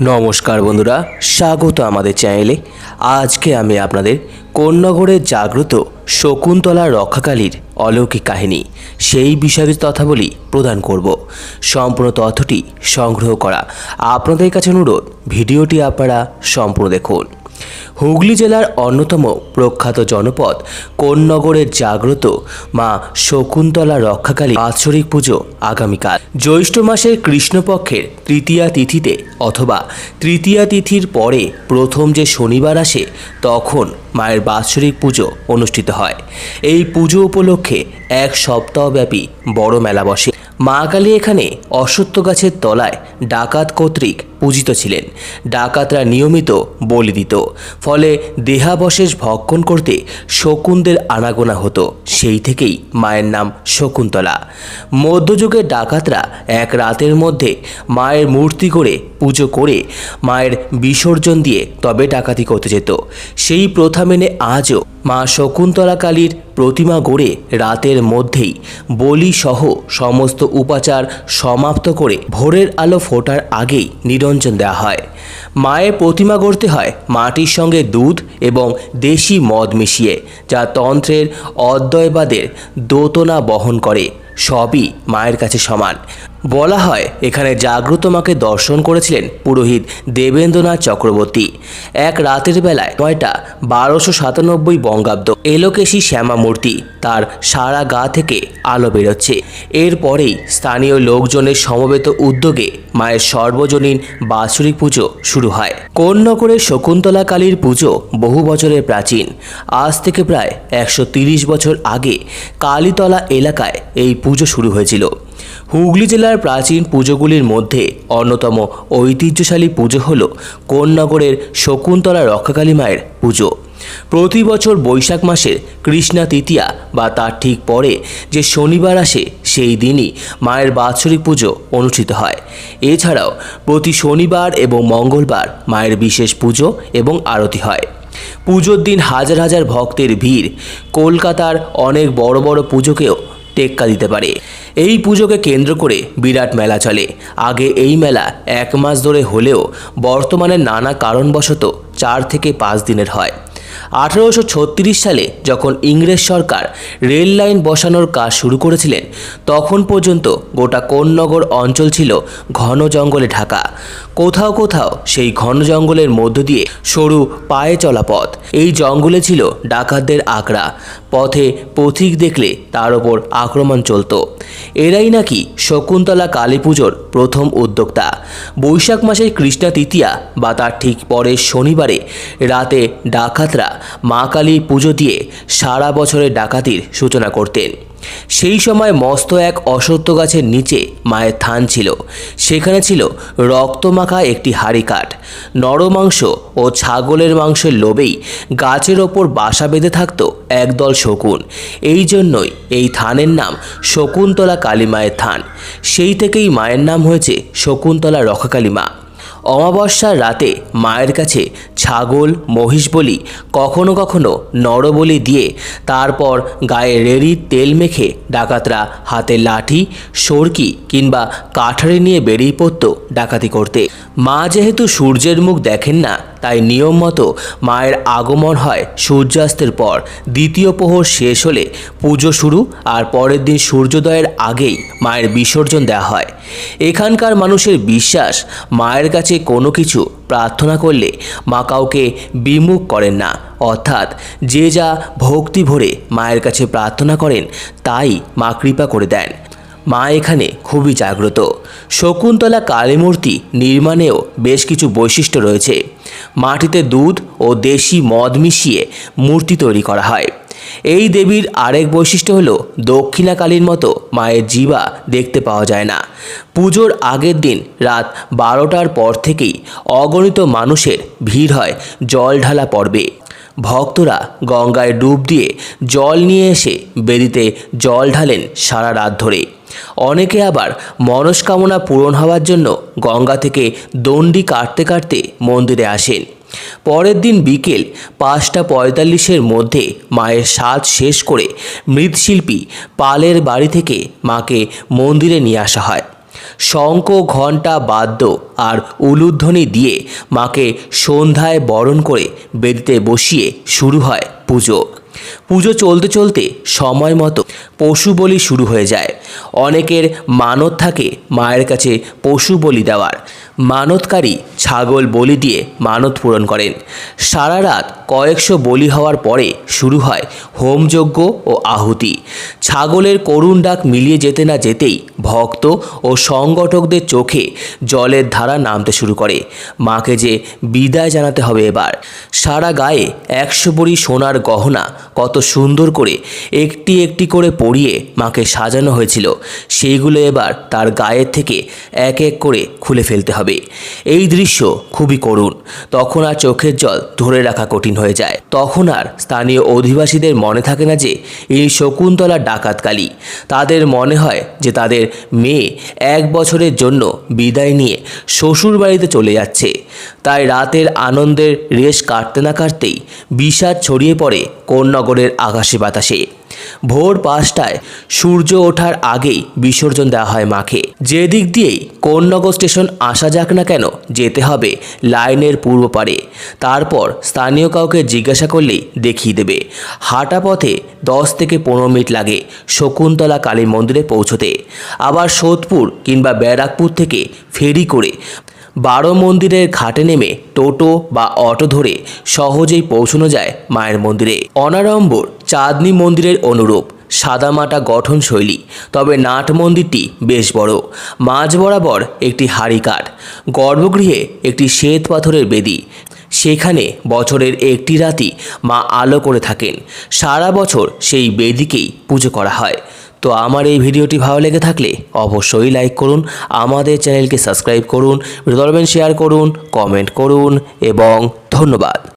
নমস্কার বন্ধুরা, স্বাগত আমাদের চ্যানেলে। আজকে আমি আপনাদের কন্যাগড়ে জাগ্রত শকুন্তলা রক্ষাকালীর অলৌকিক কাহিনী, সেই বিষয়ে তথ্যাবলী প্রদান করব। সম্পূর্ণ তথ্যটি সংগ্রহ করা। আপনাদের কাছে অনুরোধ, ভিডিওটি আপনারা সম্পূর্ণ দেখুন। হুগলি জেলার অন্যতম প্রখ্যাত জনপদ কোন্নগরের জাগ্রত মা শকুন্তলা রক্ষাকালী বাৎসরিক পুজো আগামীকাল। জ্যৈষ্ঠ মাসের কৃষ্ণপক্ষের তৃতীয়া তিথিতে অথবা তৃতীয়া তিথির পরে প্রথম যে শনিবার আসে, তখন মায়ের বাৎসরিক পুজো অনুষ্ঠিত হয়। এই পুজো উপলক্ষে এক সপ্তাহব্যাপী বড় মেলা বসে। মা কালী এখানে অশ্বত্থ গাছের তলায় ডাকাত কর্তৃক পূজিত ছিলেন। ডাকাতরা নিয়মিত বলি দিত। ফলে দেহাবশেষ ভক্ষণ করতে শকুনদের আনাগোনা হতো। সেই থেকেই মায়ের নাম শকুন্তলা। মধ্যযুগের ডাকাতরা এক রাতের মধ্যে মায়ের মূর্তি করে পুজো করে মায়ের বিসর্জন দিয়ে তবে ডাকাতি করতে যেত। সেই প্রথা মেনে আজও মা শকুন্তলা কালীর প্রতিমা গড়ে রাতের মধ্যেই বলি সহ সমস্ত উপাচার সমাপ্ত করে ভোরের আলো ফোটার আগেই নিরঞ্জন দেওয়া হয়। মায়ের প্রতিমা গড়তে হয় মাটির সঙ্গে দুধ এবং দেশি মদ মিশিয়ে, যা তন্ত্রের অদ্বয়বাদের দোতনা বহন করে। সবই মায়ের কাছে সমান। বলা হয়, এখানে জাগ্রত মাকে দর্শন করেছিলেন পুরোহিত দেবেন্দ্রনাথ চক্রবর্তী। এক রাতের বেলায় নয়টা, বারোশো সাতানব্বই বঙ্গাব্দ। এলোকেশী শ্যামামূর্তি তার সারা গা থেকে আলো বেরোচ্ছে। এরপরেই স্থানীয় লোকজনের সমবেত উদ্যোগে মায়ের সর্বজনীন বাৎসরিক পুজো শুরু হয়। কোন্নগরের শকুন্তলা কালীর পুজো বহু বছরের প্রাচীন। আজ থেকে প্রায় একশো বছর আগে কালীতলা এলাকায় এই পুজো শুরু হয়েছিল। হুগলি জেলার প্রাচীন পুজোগুলির মধ্যে অন্যতম ঐতিহ্যশালী পুজো হল কোন্নগরের শকুন্তলা রক্ষাকালী মায়ের পুজো। প্রতি বছর বৈশাখ মাসের কৃষ্ণা তৃতীয়া বা তার ঠিক পরে যে শনিবার আসে, সেই দিনই মায়ের বাৎসরিক পুজো অনুষ্ঠিত হয়। এছাড়াও প্রতি শনিবার এবং মঙ্গলবার মায়ের বিশেষ পুজো এবং আরতি হয়। পুজোর দিন হাজার হাজার ভক্তের ভিড়। কলকাতার অনেক বড় বড় পুজোকেও টেক্কা দিতে পারে। এই পুজোকে কেন্দ্র করে বিরাট মেলা চলে। আগে এই মেলা এক মাস ধরে হলেও বর্তমানে নানা কারণবশত চার থেকে পাঁচ দিনের হয়। আঠারোশো সালে যখন ইংরেজ সরকার রেল লাইন বসানোর কাজ শুরু করেছিলেন, তখন পর্যন্ত গোটা কোন্নগর অঞ্চল ছিল ঘন জঙ্গলে ঢাকা। কোথাও কোথাও সেই ঘন জঙ্গলের মধ্য দিয়ে সরু পায়ে চলা পথ। এই জঙ্গলে ছিল ডাকাতদের আকড়া পথে পথিক দেখলে তার ওপর আক্রমণ চলতো। এরাই নাকি শকুন্তলা কালী পুজোর প্রথম উদ্যোক্তা। বৈশাখ মাসের কৃষ্ণা তৃতীয়া বা তার ঠিক পরের শনিবারে রাতে ডাকাতরা মা কালী পুজো দিয়ে সারা বছরের ডাকাতির সূচনা করতেন। সেই সময় মস্ত এক অসত্য গাছের নিচে মায়ের থান ছিল। সেখানে ছিল রক্তমাখা একটি হাড়ি কাঠ। নরমাংস ও ছাগলের মাংসের লোভেই গাছের ওপর বাসা বেঁধে থাকতো একদল শকুন। এই জন্যই এই থানের নাম শকুন্তলা কালী মায়ের থান। সেই থেকেই মায়ের নাম হয়েছে শকুন্তলা রক্ষাকালী মা। অমাবস্যার রাতে মায়ের কাছে ছাগল, মহিষ বলি কখনো কখনো নরবলি দিয়ে তারপর গায়ে রেড়ির তেল মেখে ডাকাতরা হাতে লাঠি, সরকি কিংবা কাঠারে নিয়ে বেরিয়ে পড়ত ডাকাতি করতে। মা যেহেতু সূর্যের মুখ দেখেন না তাই নিয়ম মতো মায়ের আগমন হয় সূর্যাস্তের পর। দ্বিতীয় প্রহর শেষ হলে পুজো শুরু আর পরের দিন সূর্যোদয়ের আগেই মায়ের বিসর্জন দেওয়া হয়। এখানকার মানুষের বিশ্বাস, মায়ের কাছে কোনো কিছু প্রার্থনা করলে মা কাউকে বিমুখ করেন না। অর্থাৎ যে যা ভক্তি ভরে মায়ের কাছে প্রার্থনা করেন, তাই মা কৃপা করে দেন। মা এখানে খুবই জাগ্রত। শকুন্তলা কালী মূর্তি নির্মাণেও বেশ কিছু বৈশিষ্ট্য রয়েছে। মাটিতে দুধ ও দেশি মদ মিশিয়ে মূর্তি তৈরি করা হয়। এই দেবীর আরেক বৈশিষ্ট্য হলো দক্ষিণা কালীর মতো মায়ের জিবা দেখতে পাওয়া যায় না। পুজোর আগের দিন রাত বারোটার পর থেকেই অগণিত মানুষের ভিড় হয় জল ঢালা পর্বে। ভক্তরা গঙ্গায় ডুব দিয়ে জল নিয়ে এসে বেদিতে জল ঢালেন সারা রাত ধরে। অনেকে আবার মনস্কামনা পূরণ হওয়ার জন্য গঙ্গা থেকে দণ্ডি কাটতে কাটতে মন্দিরে আসেন। পরের দিন বিকেল পাঁচটা পঁয়তাল্লিশের মধ্যে মায়ের সাজ শেষ করে মৃৎশিল্পী পালের বাড়ি থেকে মাকে মন্দিরে নিয়ে আসা হয়। শঙ্খ, ঘণ্টা, বাদ্য আর উলুধ্বনি দিয়ে মাকে সন্ধ্যায় বরণ করে বেদিতে বসিয়ে শুরু হয় পুজো। পুজো চলতে চলতে সময় মতো পশু বলি শুরু হয়ে যায়। অনেকের মানত থাকে মায়ের কাছে পশু বলি দেওয়ার। মানতকারী ছাগল বলি দিয়ে মানত পূরণ করেন। সারা রাত কয়েকশো বলি হওয়ার পরে শুরু হয় হোমযজ্ঞ ও আহুতি। ছাগলের করুণ ডাক মিলিয়ে যেতে না যেতেই ভক্ত ও সংগঠকদের চোখে জলের ধারা নামতে শুরু করে। মাকে যে বিদায় জানাতে হবে এবার। সারা গায়ে একশো বড়ি সোনার গহনা কত সুন্দর করে একটি একটি করে পরিয়ে মাকে সাজানো হয়েছিল। সেইগুলো এবার তার গায়ের থেকে এক এক করে খুলে ফেলতে হবে। এই দৃশ্য খুবই করুণ। তখন আর চোখের জল ধরে রাখা কঠিন হয়ে যায়। তখন আর স্থানীয় অধিবাসীদের মনে থাকে না যে, এই শকুন্তলা ডাকাতকালী তাদের মনে হয় যে, তাদের মেয়ে এক বছরের জন্য বিদায় নিয়ে শ্বশুর বাড়িতে চলে যাচ্ছে। তাই রাতের আনন্দের রেশ কাটতে না কাটতেই বিষাদ ছড়িয়ে পড়ে কোন্নগরের আকাশে বাতাসে। ভোর পাঁচটায় সূর্য ওঠার আগেই বিসর্জন দেওয়া হয় মাকে। যে দিক দিয়েই কোন্নগর স্টেশন আসা যাক না কেন যেতে হবে লাইনের পূর্ব পারে তারপর স্থানীয় কাউকে জিজ্ঞাসা করলেই দেখিয়ে দেবে। হাঁটা পথে দশ থেকে পনেরো মিনিট লাগে শকুন্তলা কালী মন্দিরে পৌঁছতে। আবার সোদপুর কিংবা ব্যারাকপুর থেকে ফেরি করে বারো মন্দিরের ঘাটে নেমে টোটো বা অটো ধরে সহজেই পৌঁছানো যায় মায়ের মন্দিরে। অনারম্বর চাঁদনি মন্দিরের অনুরূপ সাদামাটা গঠন শৈলী তবে নাট মন্দিরটি বেশ বড়। মাঝ বরাবর একটি হাড়িকাঠ গর্ভগৃহে একটি শ্বেত পাথরের বেদি। সেখানে বছরের একটি রাতি মা আলো করে থাকেন। সারা বছর সেই বেদিকেই পুজো করা হয়। তো আমার এই ভিডিওটি ভালো লেগে থাকলে অবশ্যই লাইক করুন, আমাদের চ্যানেলকে সাবস্ক্রাইব করুন ভিডিও শেয়ার করুন কমেন্ট করুন, এবং ধন্যবাদ।